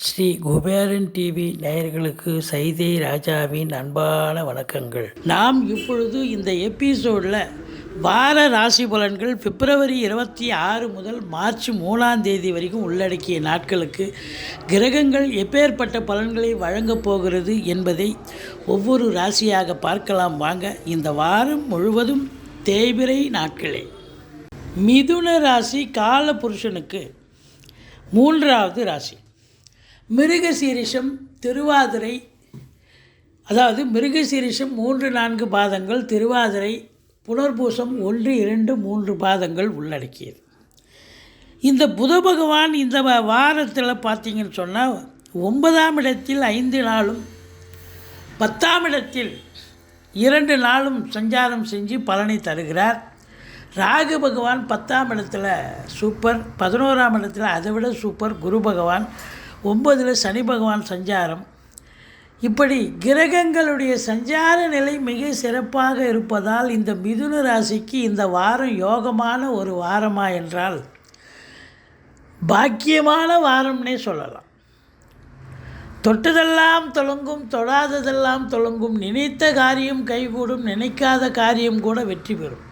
Sri Kuberan TV நேயர்களுக்கு சைதை ராஜாவின் அன்பான வணக்கங்கள். நாம் இப்பொழுது இந்த எபிசோடில் வார ராசி பலன்கள் பிப்ரவரி இருபத்தி ஆறு முதல் மார்ச் மூணாம் தேதி வரைக்கும் உள்ளடக்கிய நாட்களுக்கு கிரகங்கள் எப்பேற்பட்ட பலன்களை வழங்கப் போகிறது என்பதை ஒவ்வொரு ராசியாக பார்க்கலாம். வாங்க இந்த வாரம் முழுவதும் தேய்பிரை நாட்களே. மிதுன ராசி கால புருஷனுக்கு மூன்றாவது ராசி. மிருகசீரிஷம் திருவாதிரை அதாவது மிருகசீரிஷம் மூன்று நான்கு பாதங்கள் திருவாதிரை புனர்பூசம் ஒன்று இரண்டு மூன்று பாதங்கள் உள்ளடக்கியது. இந்த புத பகவான் இந்த வாரத்தில் பார்த்தீங்கன்னு சொன்னால் ஒன்பதாம் இடத்தில் ஐந்து நாளும் பத்தாம் இடத்தில் இரண்டு நாளும் சஞ்சாரம் செஞ்சு பலனை தருகிறார். ராகு பகவான் பத்தாம் இடத்துல சூப்பர் பதினோராம் இடத்துல அதை விட சூப்பர் குரு பகவான். ஒன்பதில் சனி பகவான் சஞ்சாரம். இப்படி கிரகங்களுடைய சஞ்சார நிலை மிக சிறப்பாக இருப்பதால் இந்த மிதுன ராசிக்கு இந்த வாரம் யோகமான ஒரு வாரமா என்றால் பாக்கியமான வாரம்னே சொல்லலாம். தொட்டதெல்லாம் தொலங்கும் தொடாததெல்லாம் தொலங்கும் நினைத்த காரியம் கைகூடும் நினைக்காத காரியம் கூட வெற்றி பெறும்.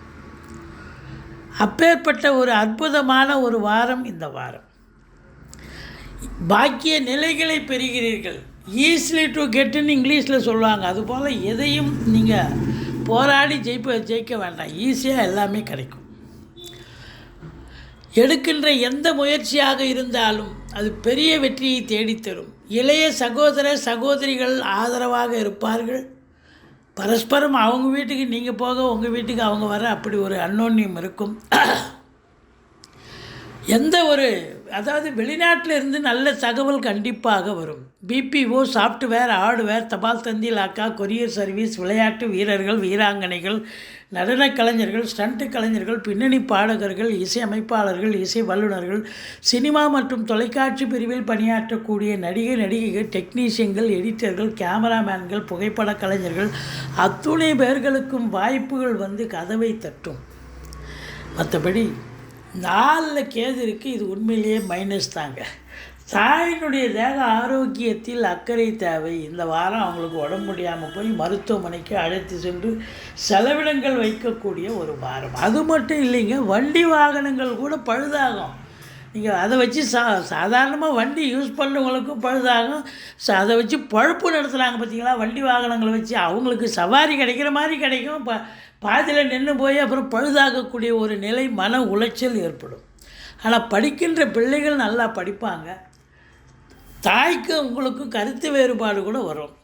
அப்பேற்பட்ட ஒரு அற்புதமான ஒரு வாரம் இந்த வாரம். பாக்கிய நிலைகளை பெறுகிறீர்கள் ஈஸிலி டு கெட்டுன்னு இங்கிலீஷில் சொல்லுவாங்க. அதுபோல் எதையும் நீங்கள் போராடி ஜெயிப்ப ஜெயிக்க வேண்டாம். ஈஸியாக எல்லாமே கிடைக்கும். எடுக்கின்ற எந்த முயற்சியாக இருந்தாலும் அது பெரிய வெற்றியை தேடித்தரும். இளைய சகோதர சகோதரிகள் ஆதரவாக இருப்பார்கள். பரஸ்பரம் அவங்க வீட்டுக்கு நீங்கள் போக உங்கள் வீட்டுக்கு அவங்க வர அப்படி ஒரு அன்னோன்யம் இருக்கும். எந்த ஒரு அதாவது வெளிநாட்டில் இருந்து நல்ல தகவல் கண்டிப்பாக வரும். பிபிஓ சாஃப்ட்வேர் ஹார்ட்வேர் தபால் தந்தி லாக்கா கொரியர் சர்வீஸ் விளையாட்டு வீரர்கள் வீராங்கனைகள் நடனக் கலைஞர்கள் ஸ்டண்ட் கலைஞர்கள் பின்னணி பாடகர்கள் இசை அமைப்பாளர்கள் இசை வல்லுநர்கள் சினிமா மற்றும் தொலைக்காட்சி பிரிவில் பணியாற்றக்கூடிய நடிகை நடிகைகள் டெக்னீஷியன்கள் எடிட்டர்கள் கேமராமேன்கள் புகைப்பட கலைஞர்கள் அத்துணை பேர்களுக்கும் வாய்ப்புகள் வந்து கதவை தட்டும். மற்றபடி நாலில் கேது இருக்குது இது உண்மையிலேயே மைனஸ் தாங்க. தாயினுடைய தேக ஆரோக்கியத்தில் அக்கறை தேவை. இந்த வாரம் அவங்களுக்கு உடம்பு முடியாமல் போய் மருத்துவமனைக்கு அழைத்து சென்று செலவினங்கள் வைக்கக்கூடிய ஒரு வாரம். அது மட்டும் இல்லைங்க வண்டி வாகனங்கள் கூட பழுதாகும். நீங்கள் அதை வச்சு சா சாதாரணமாக வண்டி யூஸ் பண்ணுறவங்களுக்கும் பழுதாகும் ச அதை வச்சு பழுப்பு நடத்துகிறாங்க பார்த்தீங்களா வண்டி வாகனங்களை வச்சு அவங்களுக்கு சவாரி கிடைக்கிற மாதிரி கிடைக்கும். ப பாதியில் நின்று போய் அப்புறம் பழுதாகக்கூடிய ஒரு நிலை மன உளைச்சல் ஏற்படும். ஆனால் படிக்கின்ற பிள்ளைகள் நல்லா படிப்பாங்க. தாய்க்கு உங்களுக்கும் கருத்து வேறுபாடு கூட வரும்.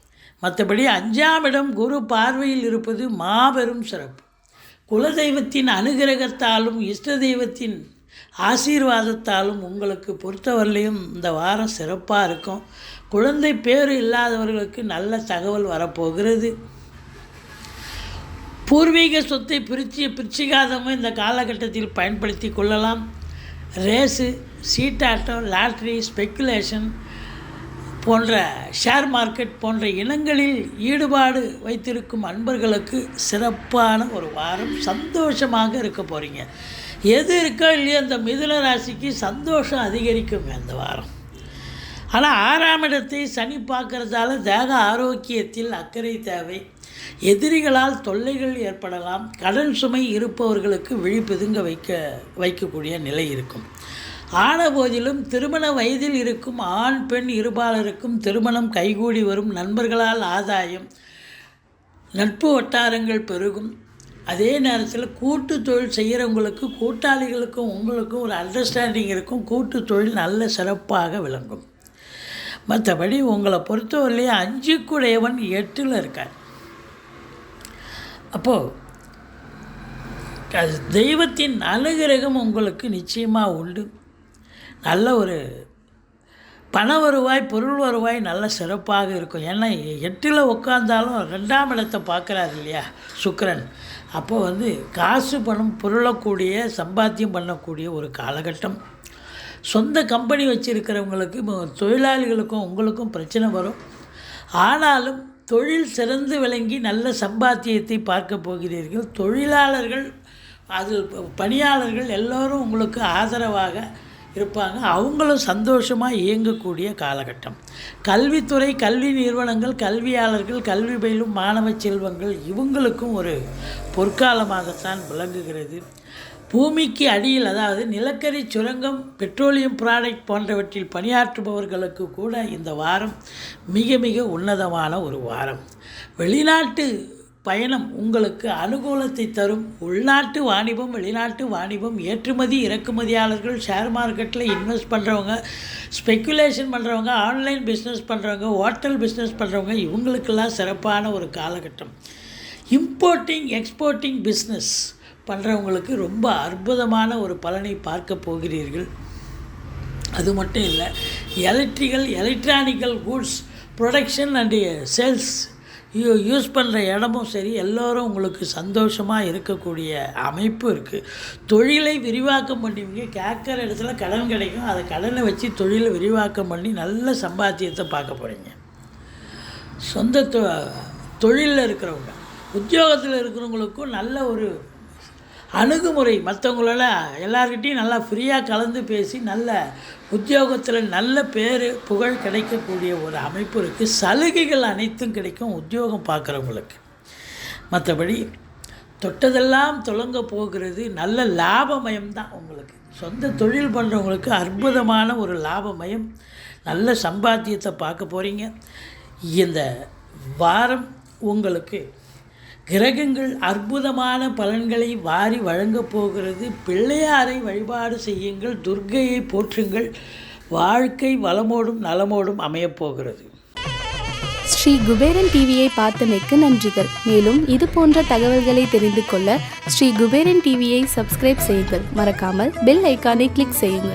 மற்றபடி அஞ்சாம் இடம் குரு பார்வையில் இருப்பது மாபெரும் சிறப்பு. குலதெய்வத்தின் அனுகிரகத்தாலும் இஷ்ட தெய்வத்தின் ஆசீர்வாதத்தாலும் உங்களுக்கு பொறுத்தவரையிலையும் இந்த வாரம் சிறப்பாக இருக்கும். குழந்தை பேர் இல்லாதவர்களுக்கு நல்ல தகவல் வரப்போகிறது. பூர்வீக சொத்தை பிரித்து பிரிச்சிகாதமும் இந்த காலகட்டத்தில் பயன்படுத்தி கொள்ளலாம். ரேஸு சீட்டாட்டம் லாட்ரி ஸ்பெக்குலேஷன் போன்ற ஷேர் மார்க்கெட் போன்ற இனங்களில் ஈடுபாடு வைத்திருக்கும் அன்பர்களுக்கு சிறப்பான ஒரு வாரம் சந்தோஷமாக இருக்க போகிறீங்க எது இருக்கோ இல்லையோ அந்த மிதுன ராசிக்கு சந்தோஷம் அதிகரிக்குங்க இந்த வாரம். ஆனால் ஆறாம் இடத்தை சனி பார்க்கறதால தேக ஆரோக்கியத்தில் அக்கறை தேவை. எதிரிகளால் தொல்லைகள் ஏற்படலாம். கடன் சுமை இருப்பவர்களுக்கு விழிப்புதுங்க வைக்க வைக்கக்கூடிய நிலை இருக்கும். ஆன போதிலும் திருமண வயதில் இருக்கும் ஆண் பெண் இருபாலருக்கும் திருமணம் கைகூடி வரும் நண்பர்களால் ஆதாயம் நட்பு வட்டாரங்கள் பெருகும். அதே நேரத்தில் கூட்டு தொழில் செய்கிறவங்களுக்கு கூட்டாளிகளுக்கும் உங்களுக்கும் ஒரு அண்டர்ஸ்டாண்டிங் இருக்கும். கூட்டு தொழில் நல்ல சிறப்பாக விளங்கும். மற்றபடி உங்களை பொறுத்தவரையிலேயே அஞ்சுக்குடையவன் எட்டில் இருக்கார். அப்போது அது தெய்வத்தின் அனுகிரகம் உங்களுக்கு நிச்சயமாக உண்டு. நல்ல ஒரு பண வருவாய் பொருள் வருவாய் நல்ல சிறப்பாக இருக்கும். ஏன்னா எட்டில் உட்காந்தாலும் ரெண்டாம் இடத்தை பார்க்குறாரு இல்லையா சுக்கரன். அப்போ வந்து காசு பணம் புரளக்கூடிய சம்பாத்தியம் பண்ணக்கூடிய ஒரு காலகட்டம். சொந்த கம்பெனி வச்சுருக்கிறவங்களுக்கு தொழிலாளிகளுக்கும் உங்களுக்கும் பிரச்சனை வரும். ஆனாலும் தொழில் சிறந்து விளங்கி நல்ல சம்பாத்தியத்தை பார்க்க போகிறீர்கள். தொழிலாளர்கள் அது பணியாளர்கள் எல்லோரும் உங்களுக்கு ஆதரவாக இருப்பாங்க. அவங்களும் சந்தோஷமாக இயங்கக்கூடிய காலகட்டம். கல்வித்துறை கல்வி நிறுவனங்கள் கல்வியாளர்கள் கல்வி பயிலும் மாணவ செல்வங்கள் இவங்களுக்கும் ஒரு பொற்காலமாகத்தான் விளங்குகிறது. பூமிக்கு அடியில் அதாவது நிலக்கரி சுரங்கம் பெட்ரோலியம் ப்ராடக்ட் போன்றவற்றில் பணியாற்றுபவர்களுக்கு கூட இந்த வாரம் மிக மிக உன்னதமான ஒரு வாரம். வெளிநாட்டு பயணம் உங்களுக்கு அனுகூலத்தை தரும். உள்நாட்டு வாணிபம் வெளிநாட்டு வாணிபம் ஏற்றுமதி இறக்குமதியாளர்கள் ஷேர் மார்க்கெட்டில் இன்வெஸ்ட் பண்ணுறவங்க ஸ்பெக்குலேஷன் பண்ணுறவங்க ஆன்லைன் பிஸ்னஸ் பண்ணுறவங்க ஹோட்டல் பிஸ்னஸ் பண்ணுறவங்க இவங்களுக்கெல்லாம் சிறப்பான ஒரு காலகட்டம். இம்போர்ட்டிங் எக்ஸ்போர்ட்டிங் பிஸ்னஸ் பண்ணுறவங்களுக்கு ரொம்ப அற்புதமான ஒரு பலனை பார்க்க போகிறீர்கள். அது மட்டும் இல்லை electrical electronical goods production and sales use பண்ணுற இடமும் சரி எல்லோரும் உங்களுக்கு சந்தோஷமாக இருக்கக்கூடிய அமைப்பு இருக்குது தொழிலை விரிவாக்கம் பண்ணுவீங்க கேட்குற இடத்துல கடன் கிடைக்கும். அதை கடனை வச்சு தொழிலை விரிவாக்கம் பண்ணி நல்ல சம்பாத்தியத்தை பார்க்க போகிறீங்க சொந்த தொ தொழிலில் இருக்கிறவங்க உத்தியோகத்தில் இருக்கிறவங்களுக்கும் நல்ல ஒரு அணுகுமுறை. மற்றவங்களோட எல்லார்கிட்டையும் நல்லா ஃப்ரீயாக கலந்து பேசி நல்ல உத்தியோகத்தில் நல்ல பேர் புகழ் கிடைக்கக்கூடிய ஒரு அமைப்பு இருக்குது சலுகைகள் அனைத்தும் கிடைக்கும் உத்தியோகம் பார்க்குறவங்களுக்கு. மற்றபடி தொட்டதெல்லாம் தொடங்க போகிறது நல்ல லாபமயம் தான் உங்களுக்கு. சொந்த தொழில் பண்ணுறவங்களுக்கு அற்புதமான ஒரு லாபமயம். நல்ல சம்பாத்தியத்தை பார்க்க போகிறீங்க இந்த வாரம் உங்களுக்கு கிரகங்கள் அற்புதமான பலன்களை வாரி வழங்கப் போகிறது. பிள்ளையாரை வழிபாடு செய்யுங்கள். துர்கையை போற்றுங்கள். வாழ்க்கை வளமோடும் நலமோடும் அமையப்போகிறது ஸ்ரீ குபேரன் டிவியை பார்த்தமைக்கு நன்றிகள். மேலும் இது போன்ற தகவல்களை தெரிந்து கொள்ள ஸ்ரீ குபேரன் டிவியை சப்ஸ்கிரைப் செய்யுங்கள். மறக்காமல் பெல் ஐக்கானை கிளிக் செய்யுங்கள்.